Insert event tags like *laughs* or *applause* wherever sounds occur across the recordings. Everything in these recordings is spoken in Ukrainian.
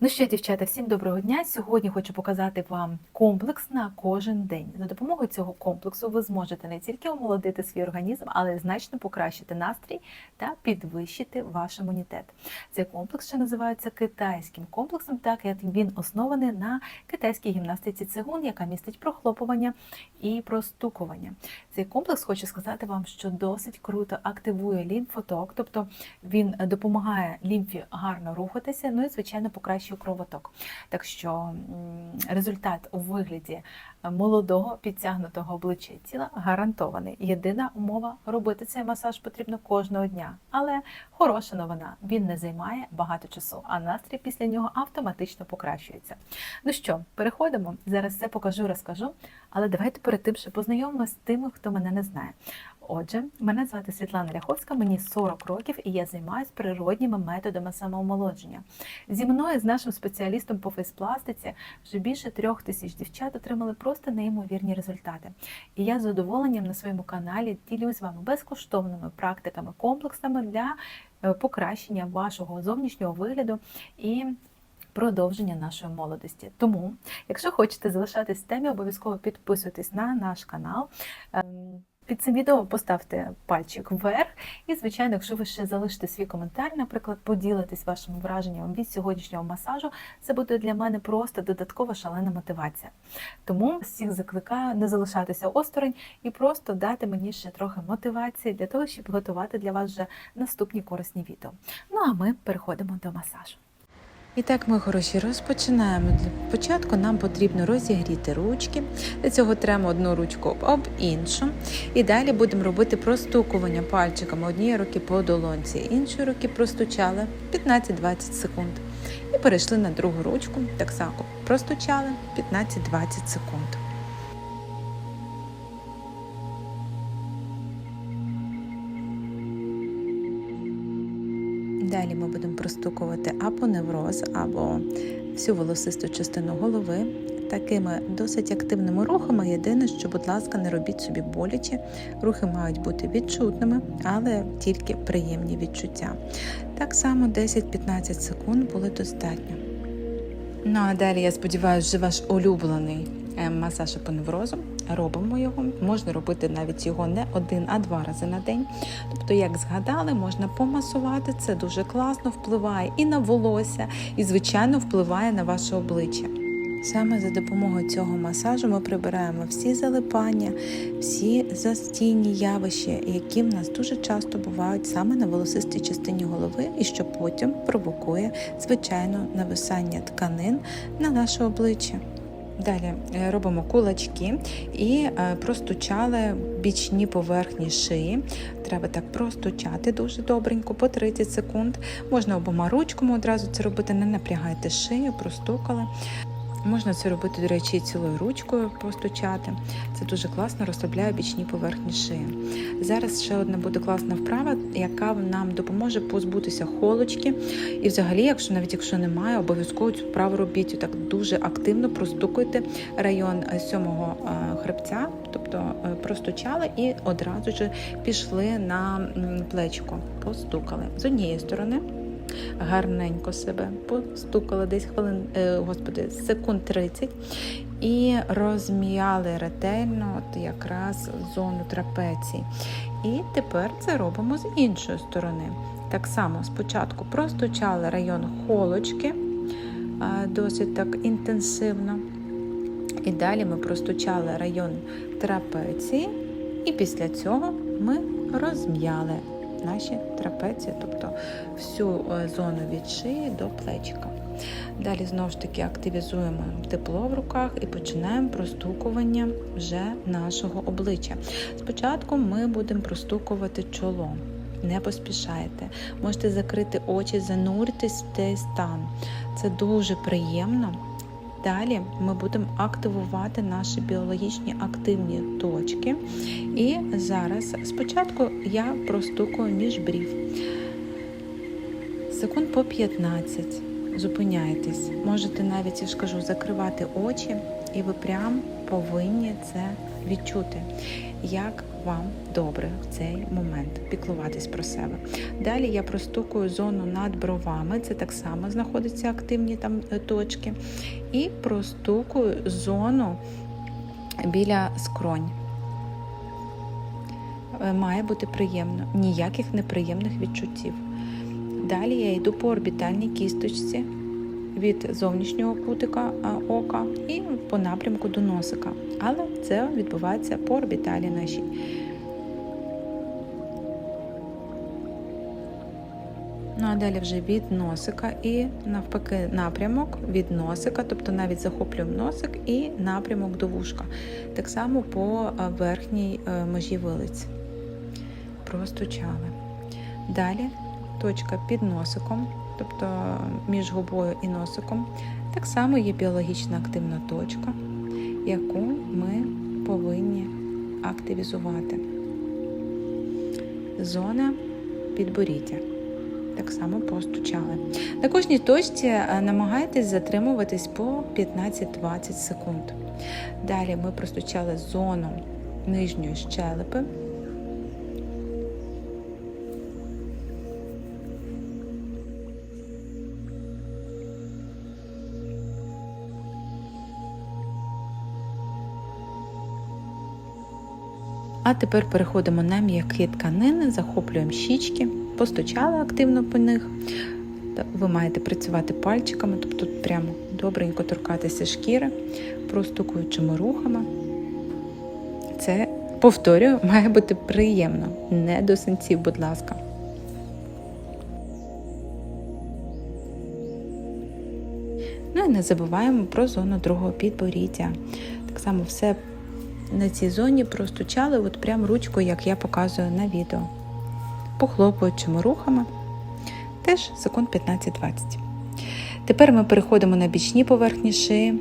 Ну що, дівчата, всім доброго дня. Сьогодні хочу показати вам комплекс на кожен день. За допомогою цього комплексу ви зможете не тільки омолодити свій організм, але й значно покращити настрій та підвищити ваш імунітет. Цей комплекс ще називається китайським комплексом, так як він оснований на китайській гімнастиці цигун, яка містить прохлопування і простукування. Цей комплекс хочу сказати вам, що досить круто активує лімфоток, тобто він допомагає лімфі гарно рухатися, ну і звичайно покращує кровоток. Так що результат у вигляді молодого підтягнутого обличчя і тіла гарантований. Єдина умова робити цей масаж потрібно кожного дня. Але хороша новина, він не займає багато часу, а настрій після нього автоматично покращується. Ну що, переходимо. Зараз все покажу, розкажу. Але давайте перед тим, ще познайомимося з тими, хто мене не знає. Отже, мене звати Світлана Ляховська, мені 40 років, і я займаюся природніми методами самоомолодження. Зі мною, з нашим спеціалістом по фейспластиці, вже більше трьох тисяч дівчат отримали просто неймовірні результати. І я з задоволенням на своєму каналі ділюсь з вами безкоштовними практиками, комплексами для е, покращення вашого зовнішнього вигляду і продовження нашої молодості. Тому, якщо хочете залишатись в темі, обов'язково підписуйтесь на наш канал. Під цим відео поставте пальчик вверх, і, звичайно, якщо ви ще залишите свій коментар, наприклад, поділитесь вашими враженнями від сьогоднішнього масажу, це буде для мене просто додаткова шалена мотивація. Тому всіх закликаю не залишатися осторонь і просто дати мені ще трохи мотивації для того, щоб готувати для вас вже наступні корисні відео. Ну а ми переходимо до масажу. І так, ми хороші, розпочинаємо. Для початку нам потрібно розігріти ручки. Для цього тремо одну ручку об іншу. І далі будемо робити простукування пальчиками однієї руки по долонці, іншої руки простучали 15-20 секунд. І перейшли на другу ручку, так само простучали 15-20 секунд. Простукувати або невроз, або всю волосисту частину голови. Такими досить активними рухами. Єдине, що, будь ласка, не робіть собі боляче. Рухи мають бути відчутними, але тільки приємні відчуття. Так само 10-15 секунд було достатньо. Ну а далі, я сподіваюся, вже ваш улюблений е, масаж по неврозу. Робимо його. Можна робити навіть його не один, а два рази на день. Тобто, як згадали, можна помасувати. Це дуже класно впливає і на волосся, і, звичайно, впливає на ваше обличчя. Саме за допомогою цього масажу ми прибираємо всі залипання, всі застійні явища, які в нас дуже часто бувають саме на волосистій частині голови, і що потім провокує звичайно нависання тканин на наше обличчя. Далі е, робимо кулачки і е, простучали бічні поверхні шиї. Треба так простучати дуже добренько, по 30 секунд. Можна обома ручками одразу це робити, не напрягайте шию, простукали. Можна це робити, до речі, цілою ручкою постучати. Це дуже класно розслабляє бічні поверхні шиї. Зараз ще одна буде класна вправа, яка нам допоможе позбутися холочки. І взагалі, якщо навіть якщо немає, обов'язково цю вправу робіть. Так дуже активно простукуйте район сьомого е, хребця, тобто е, простучали і одразу ж пішли на плечко, постукали з однієї сторони гарненько себе постукали десь хвилин, е, господи, секунд 30 і розм'яли ретельно от якраз зону трапеції. І тепер це робимо з іншої сторони. Так само спочатку простучали район холочки досить так інтенсивно. І далі ми простучали район трапеції, і після цього ми розм'яли наші трапеції, тобто всю е, зону від шиї до плечика. Далі знову ж таки активізуємо тепло в руках і починаємо простукування вже нашого обличчя. Спочатку ми будемо простукувати чоло. Не поспішайте, можете закрити очі, зануритись в цей стан. Це дуже приємно. Далі ми будемо активувати наші біологічні активні точки. І зараз спочатку я простукую між брів. Секунд по 15. Зупиняйтесь. Можете навіть, я ж кажу, закривати очі і ви прям повинні це відчути, як вам добре в цей момент піклуватись про себе. Далі я простукую зону над бровами, це так само знаходяться активні там е, точки, і простукую зону біля скронь. Е, Має бути приємно, ніяких неприємних відчуттів. Далі я йду по орбітальній кісточці від зовнішнього кутика ока і по напрямку до носика. Але це відбувається по орбіталі нашій. Ну а далі вже від носика і навпаки напрямок від носика, тобто навіть захоплюємо носик і напрямок до вушка. Так само по верхній е, межі вилиць. Простучали. Далі точка під носиком, тобто між губою і носиком, так само є біологічно активна точка, яку ми повинні активізувати. Зона підборіддя. Так само постучали. На кожній точці е, намагайтесь затримуватись по 15-20 секунд. Далі ми простучали зону нижньої щелепи. А тепер переходимо на м'які тканини, захоплюємо щічки, постучали активно по них. Ви маєте працювати пальчиками, тобто тут прямо добренько торкатися шкіри, простукуючими рухами. Це, повторюю, *laughs* має бути приємно, не до синців, будь ласка. Ну і не забуваємо про зону другого підборіддя. Так само все на цій зоні простучали от прям ручкою, як я показую на відео. Похлопуючими рухами, теж секунд 15-20. Тепер ми переходимо на бічні поверхні шиї,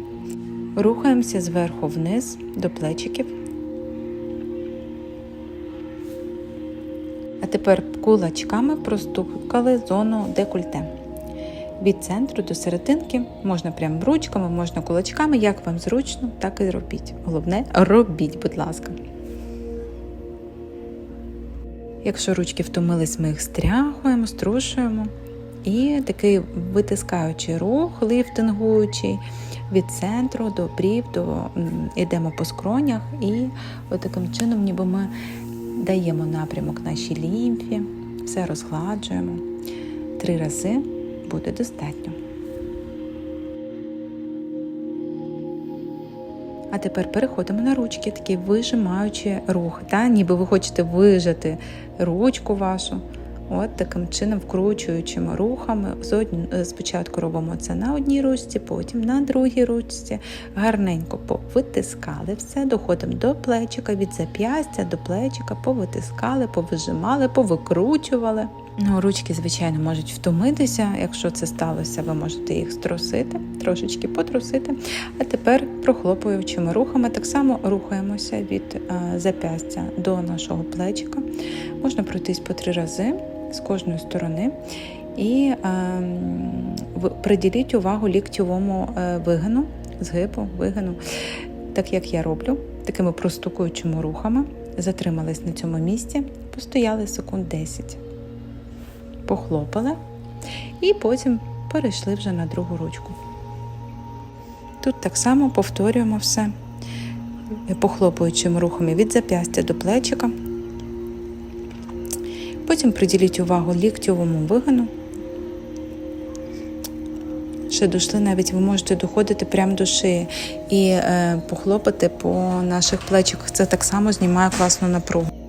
рухаємося зверху вниз до плечиків. А тепер кулачками простукали зону декольте. Від центру до серединки можна прямо ручками, можна кулачками, як вам зручно, так і робіть. Головне, робіть, будь ласка. Якщо ручки втомились, ми їх стряхуємо, струшуємо. І такий витискаючий рух, ліфтингуючий від центру до брів, до йдемо по скронях, і таким чином, ніби ми даємо напрямок нашій лімфі, все розгладжуємо. Три рази буде достатньо. А тепер переходимо на ручки, такий вижимаючий рух, та? ніби ви хочете вижати ручку вашу. От таким чином, вкручуючими рухами. Спочатку робимо це на одній ручці, потім на другій ручці. Гарненько повитискали все, доходимо до плечика, від зап'ястя до плечика, повитискали, повижимали, повикручували. Ну, ручки, звичайно, можуть втомитися. Якщо це сталося, ви можете їх струсити, трошечки потрусити. А тепер прохлопуючими рухами так само рухаємося від е, зап'ястя до нашого плечика. Можна пройтись по три рази з кожної сторони. І е, приділіть увагу ліктьовому е, вигину, згибу, вигину, так як я роблю, такими простукуючими рухами. Затримались на цьому місці, постояли секунд 10 похлопали і потім перейшли вже на другу ручку. Тут так само повторюємо все, похлопуючими рухами від зап'ястя до плечика. Потім приділіть увагу ліктьовому вигину. Ще дійшли навіть ви можете доходити прямо до шиї і е, похлопати по наших плечиках. Це так само знімає класну напругу.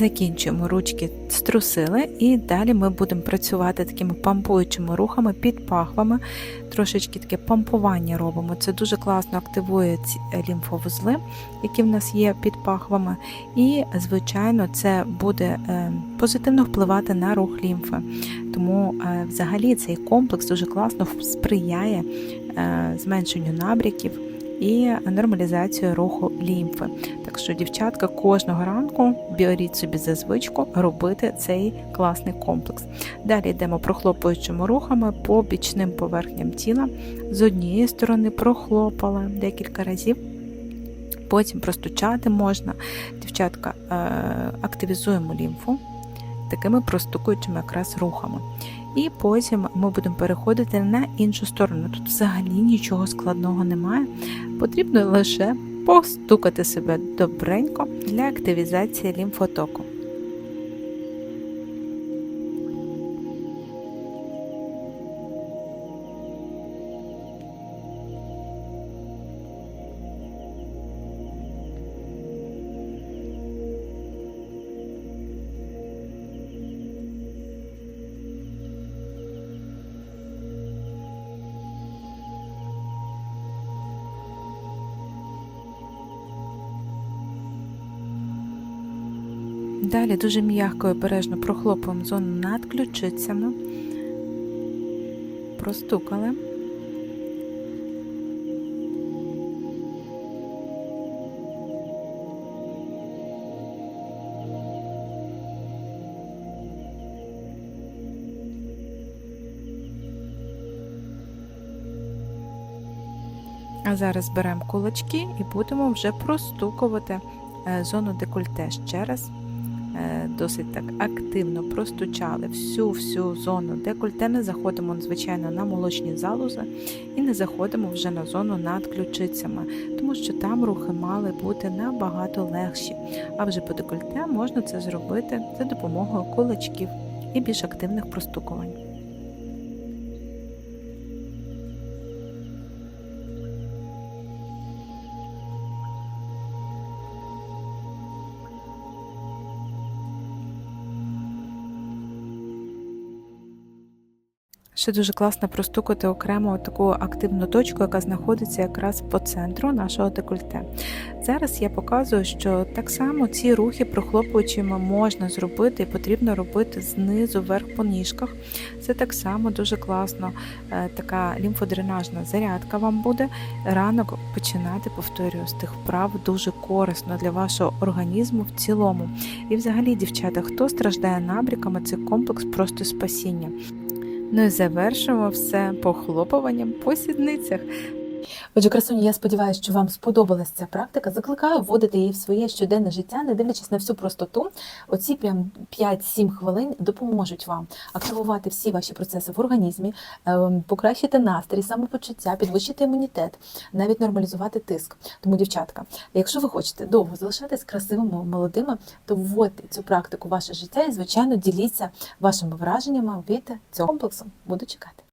Закінчуємо ручки струсили, і далі ми будемо працювати такими пампуючими рухами під пахвами. Трошечки таке пампування робимо. Це дуже класно активує ці лімфовузли, які в нас є під пахвами. І, звичайно, це буде е, позитивно впливати на рух лімфи. Тому е, взагалі цей комплекс дуже класно сприяє е, зменшенню набряків і нормалізацію руху лімфи. Так що, дівчатка, кожного ранку беріть собі за звичку робити цей класний комплекс. Далі йдемо прохлопуючими рухами по бічним поверхням тіла. З однієї сторони прохлопали декілька разів. Потім простучати можна. Дівчатка, е, активізуємо лімфу такими простукуючими якраз рухами. І потім ми будемо переходити на іншу сторону. Тут взагалі нічого складного немає. Потрібно лише постукати себе добренько для активізації лімфотоку. Далі дуже м'яко і обережно прохлопуємо зону над ключицями. Простукали. А зараз беремо кулачки і будемо вже простукувати е, зону декольте ще раз. Е, Досить так активно простучали всю всю зону декольте, не заходимо, звичайно, на молочні залози і не заходимо вже на зону над ключицями, тому що там рухи мали бути набагато легші. А вже по декольте можна це зробити за допомогою кулачків і більш активних простукувань. Ще дуже класно простукати окремо таку активну точку, яка знаходиться якраз по центру нашого декольте. Зараз я показую, що так само ці рухи прохлопуючими можна зробити і потрібно робити знизу вверх по ніжках. Це так само дуже класно. Е, Така лімфодренажна зарядка вам буде. Ранок починати, повторюю, з тих вправ дуже корисно для вашого організму в цілому. І взагалі, дівчата, хто страждає набріками, це комплекс просто спасіння. Ну і завершимо все похлопуванням по сідницях. Отже, красуні, я сподіваюся, що вам сподобалася ця практика. Закликаю вводити її в своє щоденне життя, не дивлячись на всю простоту. Оці прям 5-7 хвилин допоможуть вам активувати всі ваші процеси в організмі, ем, покращити настрій, самопочуття, підвищити імунітет, навіть нормалізувати тиск. Тому, дівчатка, якщо ви хочете довго залишатись красивими, молодими, то вводьте цю практику в ваше життя і, звичайно, діліться вашими враженнями від цього комплексу. Буду чекати.